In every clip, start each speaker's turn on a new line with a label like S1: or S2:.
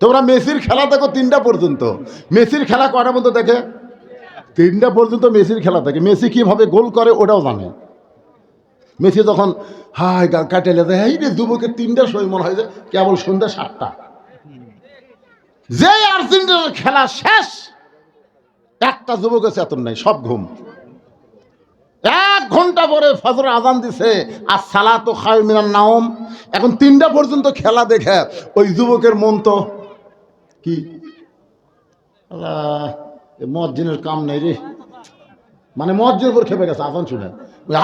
S1: তোমরা মেসির খেলা দেখো তিনটা পর্যন্ত। মেসির খেলা কয়টা পর্যন্ত দেখে? তিনটা পর্যন্ত মেসির খেলা থাকে মেসি কীভাবে গোল করে ওটাও জানে। মেসি তখন হাই গা কাটেলে দেয় এই রে যুবকের তিনটার সময় মনে হয় যে কেবল সন্ধ্যা সাতটা। যে আর্জেন্টিনার খেলা শেষ, একটা যুবকের চেতন নাই, সব ঘুম। এক ঘণ্টা পরে ফজর আজান দিছে, আর সালা তো খায় মিনার নাওম। এখন তিনটা পর্যন্ত খেলা দেখে, ওই যুবকের মন তো কি? এ কাম নেই রে। মানে মসজিদের উপর খেপে গেছে, আজান শুনে।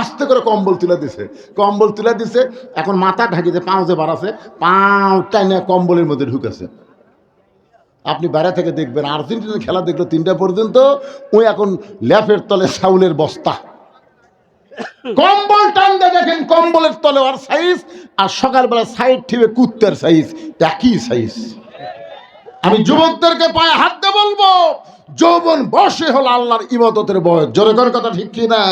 S1: আস্তে করে কম্বল তুলে দিছে। কম্বল তুলে দিছে, এখন মাথা ঢাকিতে পাও যে বাড়াছে, পাও টাইনে কম্বলের মধ্যে ঢুকেছে। আপনি বাইরে থেকে দেখবেন, আর্জেন্টিনার খেলা দেখল তিনটা পর্যন্ত, ওই এখন ল্যাফের তলে সাউলের বস্তা। কম্বল টানতে দেখেন কম্বলের তলে আর সাইজ আর সকালবেলা সাইড ঠিবে কুত্তের সাইজ একই সাইজ আমি যুবকদেরকে পায়ে হাত দিয়ে বলব, যৌবন বসে হলো আল্লাহর ইবাদতের বয়স। জোরে কর কথা ঠিক কি না?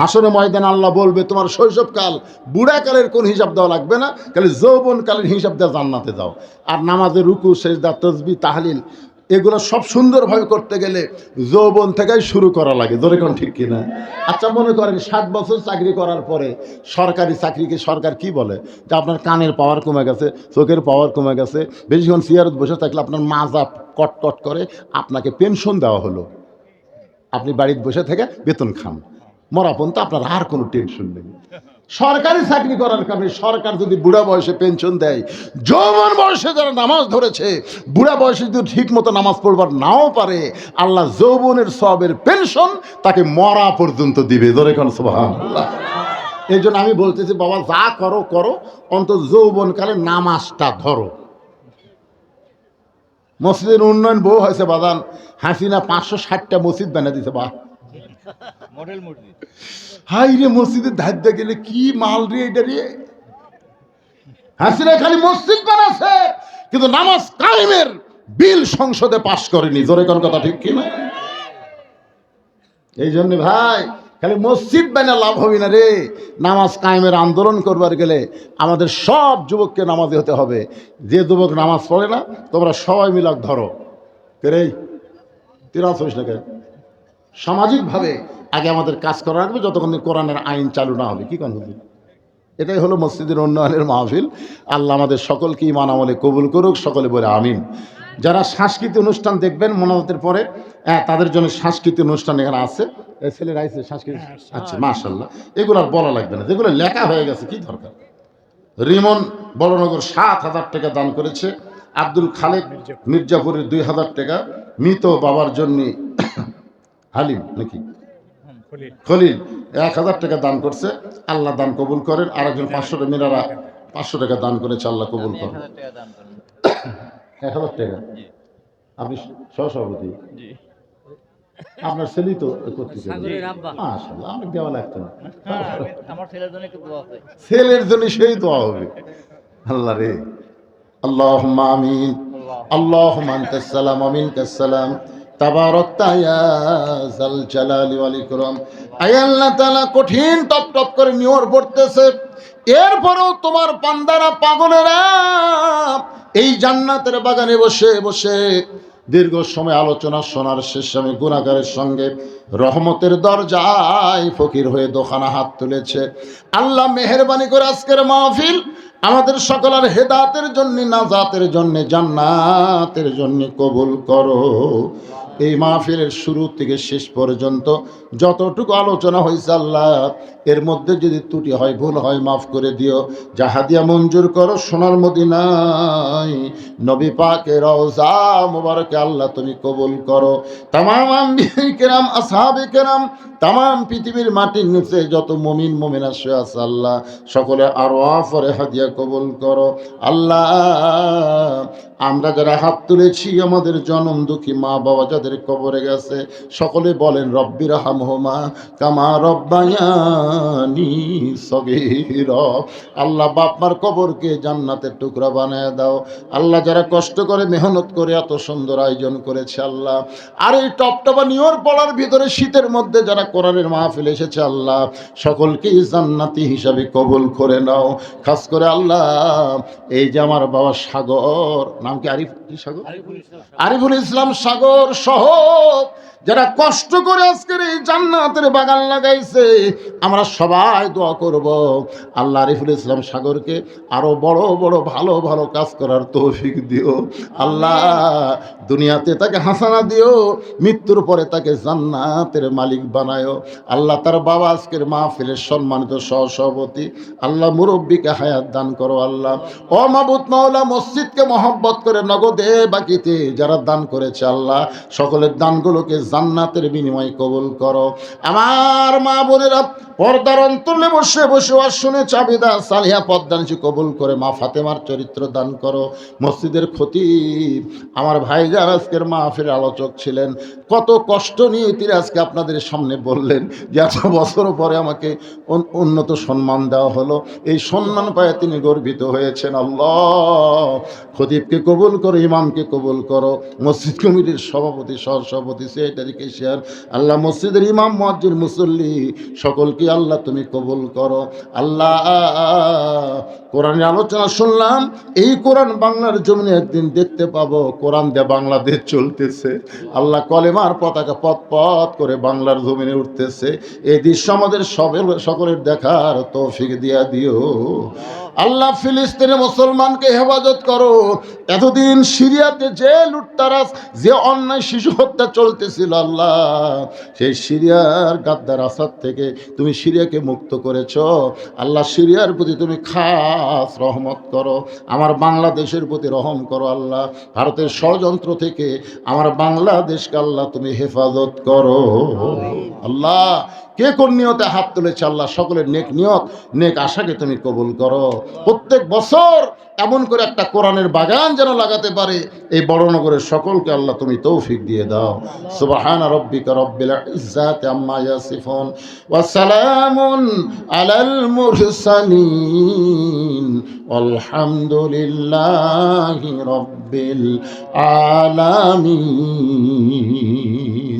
S1: হাসনে ময়দান আল্লাহ বলবে, তোমার শৈশবকাল বুড়াকালের কোন হিসাব দেওয়া লাগবে না? খালি যৌবনকালের হিসাব দেওয়া জান্নাতে দাও আর নামাজের রুকু, সেজদা, তসবি, তাহলিল এগুলো সব সুন্দরভাবে করতে গেলে যৌবন থেকেই শুরু করা লাগে। জোরে কোন ঠিক কিনা? আচ্ছা মনে করেন সাত বছর চাকরি করার পরে সরকারি চাকরিকে সরকার কি বলে? যে আপনার কানের পাওয়ার কমে গেছে, চোখের পাওয়ার কমে গেছে, বেশিক্ষণ চেয়ারত বসে থাকলে আপনার মাজা কটকট করে আপনাকে পেনশন দেওয়া হলো। আপনি বাড়িতে বসে থেকে বেতন খান। মরাপন তো আপনার আর কোনো টেনশন নেই। সরকারি চাকরি করার কারণে সরকার যদি বুড়া বয়সে পেনশন দেয়, যৌবন বয়সে যারা নামাজ ধরেছে, বুড়া বয়সে যদি ঠিক মতো নামাজ পড়বার নাও পারে, আল্লাহ যৌবনের সবের পেনশন তাকে মরা পর্যন্ত দিবে। ধরে কোন এই জন্য আমি বলতেছি, বাবা, যা করো করো, অন্তত যৌবনকালে নামাজটা ধরো। মসজিদের উন্নয়ন বউ হয়েছে, বাদান। হাসিনা পাঁচশো ষাটটা মসজিদ বানিয়ে দিছে বা
S2: মডেল মসজিদ।
S1: হাই রে, মসজিদের ধার গেলে কি মাল রে এটা রে? হাসিনা খালি মসজিদ কিন্তু নামাজ কায়েমের বিল সংসদে পাশ করেনি। জোরে কোন কথা ঠিক কি না এই জন্য ভাই, খালি মসজিদ বানা লাভ হবে না রে। নামাজ কায়েমের আন্দোলন করবার গেলে আমাদের সব যুবককে নামাজি হতে হবে। যে যুবক নামাজ পড়ে না, তোমরা সবাই মিলাক ধরো। কে রে? তিরাস হইস না কে সামাজিকভাবে আগে আমাদের কাজ করা রাখবে যতক্ষণ কোরআনের আইন চালু না হবে। কি কথা এটাই হলো মসজিদের উন্নয়নের মাহফিল। আল্লাহ আমাদের সকলকে ইমান আমলে কবুল করুক সকলে বলে আমিন। যারা সাংস্কৃতিক অনুষ্ঠান দেখবেন মনোনতের পরে হ্যাঁ, তাদের জন্য সাংস্কৃতিক অনুষ্ঠান এখানে আছে। ছেলেরা আইছে সাংস্কৃতিক আচ্ছা মাশাল্লাহ এগুলো আর বলা লাগবে না। যেগুলো লেখা হয়ে গেছে কি দরকার? রিমন বড়নগর সাত হাজার টাকা দান করেছে। আব্দুল খালেক মির্জাপুরের দুই হাজার টাকা। মৃত বাবার জন্য হালিম নাকি? খলিল। এক হাজার টাকা দান করছে আল্লাহ দান কবুল করেন আর একজন পাঁচশো টাকা মিনারা পাঁচশো টাকা দান করেছে আল্লাহ কবুল করেন। এক হাজার টাকা? আপনি সহসভাপতি? আপনার ছেলেই তো করতেছে। দেওয়া লাগতো না।
S2: হ্যাঁ, আমার ছেলের জন্য একটু দোয়া চাই।
S1: ছেলের জন্য সেই দোয়া হবে। আল্লাহ রে। আল্লাহ আমিন। আল্লাহ। সালাম আমিন কাসালাম তাবারকতা কঠিন টপ টপ করে নিয়র পড়তেছে। এরপরেও তোমার পান্দারা পাগলেরা এই জান্নাতের বাগানে বসে বসে দীর্ঘ সময় আলোচনা শোনার শেষ আমি গুণাগারের সঙ্গে রহমতের দরজায় ফকির হয়ে দোকানা হাত তুলেছে। আল্লাহ মেহরবানি করে আজকের মাহফিল আমাদের সকলের হেদাতের জন্য, নাজাতের জন্য, জান্নাতের জন্য কবুল করো। এই মাহফিলের শুরু থেকে শেষ পর্যন্ত যতটুকু আলোচনা হয়েছে আল্লাহ, এর মধ্যে যদি ত্রুটি হয়, ভুল হয়, মাফ করে দিও। জাহাদিয়া মঞ্জুর করো, সোনার মদিনায়। নবী পাকে রওজা মুবারকে আল্লাহ তুমি কবুল করো। তামাম কেরাম, আসহাবে কেরাম, তামাম পৃথিবীর মাটির নিচে যত মমিন মমিন আসে আল্লাহ, সকলে আরও আফরে হাদিয়া কবুল করো। আল্লাহ, আমরা যারা হাত তুলেছি আমাদের জনম দুঃখী মা বাবা যাদের কবরে গেছে। সকলে বলেন রব্বির হামহমা কামা রব্বায়ানি সগীর। আল্লাহ বাপমার কবরকে জান্নাতের টুকরা বানায় দাও। আল্লাহ যারা কষ্ট করে মেহনত করে এত সুন্দর আয়োজন করেছে আল্লাহ। আর এই টপটপা নিয়র পড়ার ভিতরে শীতের মধ্যে যারা কোরআনের মাহফিল এসেছে আল্লাহ সকলকেই জান্নাতি হিসাবে কবুল করে নাও। খাস করে আল্লাহ এই যে আমার বাবা সাগর নাম কি আরিফ সাগর?
S2: আরিফুল ইসলাম
S1: আরিফুল ইসলাম সাগর সহ যারা কষ্ট করে আজকের এই জান্নাতের বাগান লাগাইছে, আমরা সবাই দোয়া করব। আল্লাহ আরিফুল ইসলাম সাগরকে আরও বড় বড়, ভালো ভালো কাজ করার তৌফিক দিও। আল্লাহ, দুনিয়াতে তাকে হাসানা দিও, মৃত্যুর পরে তাকে জান্নাতের মালিক বানায়ো আল্লাহ তার বাবা আজকের মাহফিলের সম্মানিত সহসভাপতি, আল্লাহ মুরব্বীকে হায়াত দান করো, আল্লাহ। ও মাবুত মাওলা, মসজিদকে মহব্বত করে নগদে বাকিতে যারা দান করেছে, আল্লাহ সকলের দানগুলোকে জান্নাতের বিনিময়ে কবুল করো। আমার মা বোনেরা, পর্দার অন্তরে বসে বসে আর শুনে চাবিদা সালিহা পদ্মানিসি কবুল করে মা ফাতেমার চরিত্র দান করো। মসজিদের ক্ষতি আমার ভাইজান আজকের মাহফির আলোচক ছিলেন, কত কষ্ট নিয়ে তিনি আজকে আপনাদের সামনে বললেন যে এত বছর পরে আমাকে উন্নত সম্মান দেওয়া হলো। এই সম্মান পায়ে তিনি গর্বিত হয়েছেন, আল্লাহ। খতিবকে কবুল করো, ইমামকে কবুল করো। মসজিদ কমিটির সভাপতি সহসভাপতি সেক্রেটারি কেশিয়ার, আল্লাহ মসজিদের ইমাম মসজিদ মুসল্লি, সকলকে আল্লাহ তুমি কবুল করো। আল্লাহ, কোরআনের আলোচনা শুনলাম, এই কোরআন বাংলার জমিনে একদিন দেখতে পাবো, কোরআন দিয়ে বাংলাদেশ চলতেছে। আল্লাহ কলেমার পতাকা পথ পথ করে বাংলার জমিনে উঠতেছে। এই দৃশ্য আমাদের সবের সকলের দেখার তৌফিক দিয়া দিও। আল্লাহ ফিলিস্তিনে মুসলমানকে হেফাজত করো। এতদিন সিরিয়াতে যে লুটতারাস যে অন্যায় শিশু হত্যা চলতেছিল আল্লাহ, সেই সিরিয়ার গাদ্দার আসাদ থেকে তুমি সিরিয়াকে মুক্ত করেছ। আল্লাহ সিরিয়ার প্রতি তুমি খাস রহমত করো, আমার বাংলাদেশের প্রতি রহম করো আল্লাহ। ভারতের ষড়যন্ত্র থেকে আমার বাংলাদেশকে আল্লাহ তুমি হেফাজত করো। আল্লাহ। কে কোন নিয়তে হাত তুলেছে আল্লাহ? সকলের নেক নিয়ত, নেক আশাকে তুমি কবুল করো। প্রত্যেক বছর এমন করে একটা কোরআনের বাগান যেন লাগাতে পারে, এই বড়নগরের সকলকে আল্লাহ তুমি তৌফিক দিয়ে দাও। সুবাহান রব্বিকা রব্বিল ইজ্জাতি আম্মা ইয়াসিফুন ওয়া সালামুন আলাল মুরসালিন। আলহামদুলিল্লাহি রব্বিল আলামিন।